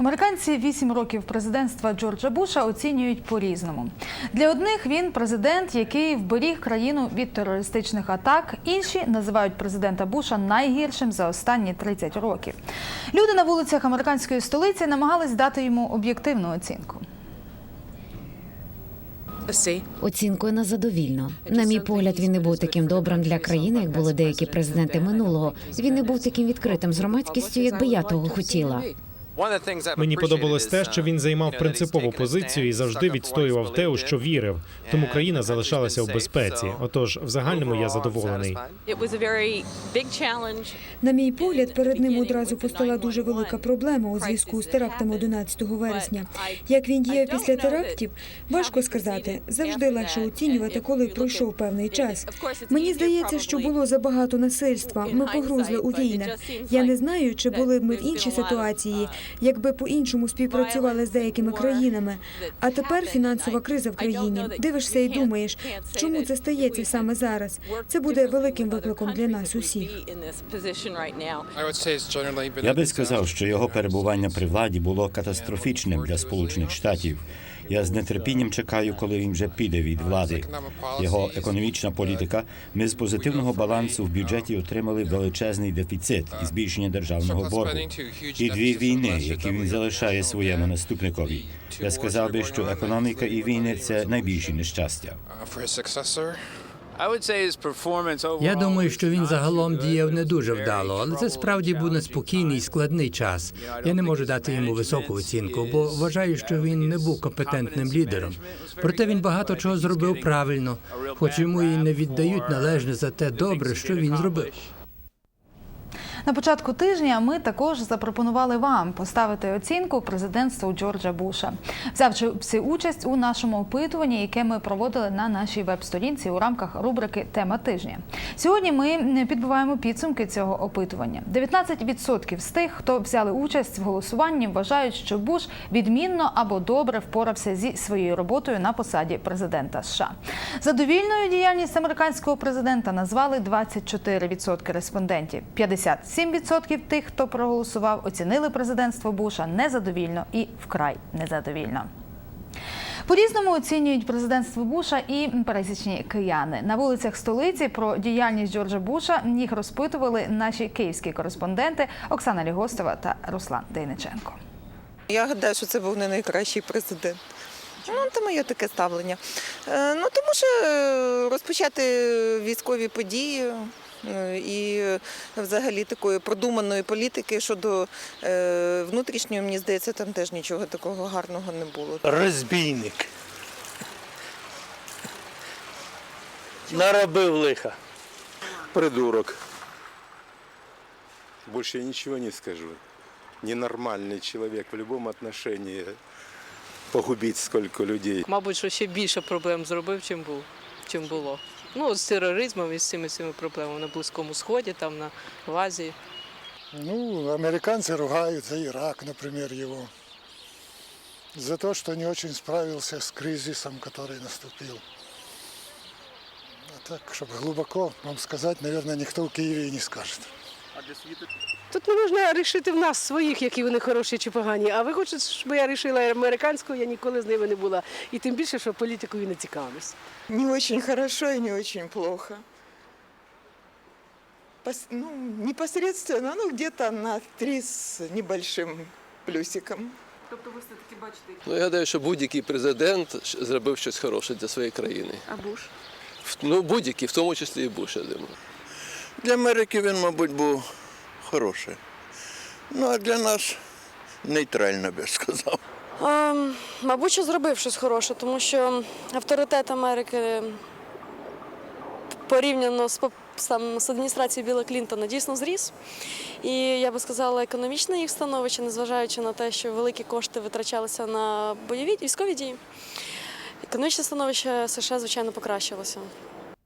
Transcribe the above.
Американці вісім років президентства Джорджа Буша оцінюють по-різному. Для одних він президент, який вберіг країну від терористичних атак. Інші називають президента Буша найгіршим за останні 30 років. Люди на вулицях американської столиці намагались дати йому об'єктивну оцінку. Оцінкою на задовільно. На мій погляд, він не був таким добрим для країни, як були деякі президенти минулого. Він не був таким відкритим з громадськістю, якби я того хотіла. Мені подобалось те, що він займав принципову позицію і завжди відстоював те, у що вірив. Тому країна залишалася в безпеці. Отож, в загальному я задоволений. На мій погляд, перед ним одразу постала дуже велика проблема у зв'язку з терактами 11 вересня. Як він діяв після терактів, важко сказати. Завжди легше оцінювати, коли пройшов певний час. Мені здається, що було забагато насильства. Ми погрузли у війнах. Я не знаю, чи були б ми в іншій ситуації, якби по-іншому співпрацювали з деякими країнами. А тепер фінансова криза в країні. Дивишся і думаєш, чому це стається саме зараз. Це буде великим викликом для нас усіх. Я би сказав, що його перебування при владі було катастрофічним для Сполучених Штатів. Я з нетерпінням чекаю, коли він вже піде від влади. Його економічна політика. Ми з позитивного балансу в бюджеті отримали величезний дефіцит і збільшення державного боргу. І дві війни, які він залишає своєму наступникові. Я сказав би, що економіка і війни це найбільші нещастя. Я думаю, що він загалом діяв не дуже вдало, але це справді був неспокійний складний час. Я не можу дати йому високу оцінку, бо вважаю, що він не був компетентним лідером. Проте він багато чого зробив правильно, хоч йому і не віддають належне за те добре, що він зробив. На початку тижня ми також запропонували вам поставити оцінку президентству Джорджа Буша, взявши участь у нашому опитуванні, яке ми проводили на нашій веб-сторінці у рамках рубрики Тема тижня. Сьогодні ми підбиваємо підсумки цього опитування. 19% з тих, хто взяли участь в голосуванні, вважають, що Буш відмінно або добре впорався зі своєю роботою на посаді президента США. Задовільною діяльність американського президента назвали 24% респондентів. 57% тих, хто проголосував, оцінили президентство Буша незадовільно і вкрай незадовільно. По-різному оцінюють президентство Буша і пересічні кияни. На вулицях столиці про діяльність Джорджа Буша їх розпитували наші київські кореспонденти Оксана Лігостова та Руслан Дейниченко. Я гадаю, що це був не найкращий президент. Ну, це моє таке ставлення. Е, Ну, тому що е, розпочати військові події і взагалі такої продуманої політики щодо е, внутрішньої, мені здається, там теж нічого такого гарного не було. Розбійник. Наробив лиха. Придурок. Больше я ничего не скажу. Ненормальный человек в любом отношении. Погубить сколько людей. Мабуть, що ще більше проблем зробив, чим був, чим було. Ну, от з тероризмом і з цими цими проблемами на Близькому Сході, там на в Азії. Ну, американцы ругают за Ирак, например, его. За то, что не очень справился с кризисом, который наступил. А так, чтобы глубоко вам сказать, наверное, никто в Киеве и не скажет. Тут не можна рішити в нас своїх, які вони хороші чи погані. А ви хочете, щоб я рішила американську, я ніколи з ними не була. І тим більше, що політикою не цікавлюсь. Не очень хорошо и не очень плохо. Пос- ну, непосредственно, ну, где-то на три с небольшим плюсиком. Ну, я гадаю, що будь-який президент зробив щось хороше для своєї країни. А Буш? В- Ну, будь-який, в тому числі і Буш, я думаю. Для Америки він, мабуть, був хороший. Ну, а для нас нейтрально, би сказав. Ем, мабуть, що зробив щось хороше, тому що авторитет Америки порівняно з, сам, з адміністрацією Біла Клінтона дійсно зріс. І я би сказала, економічне їх становище, незважаючи на те, що великі кошти витрачалися на бойові військові дії. Економічне становище США, звичайно, покращилося.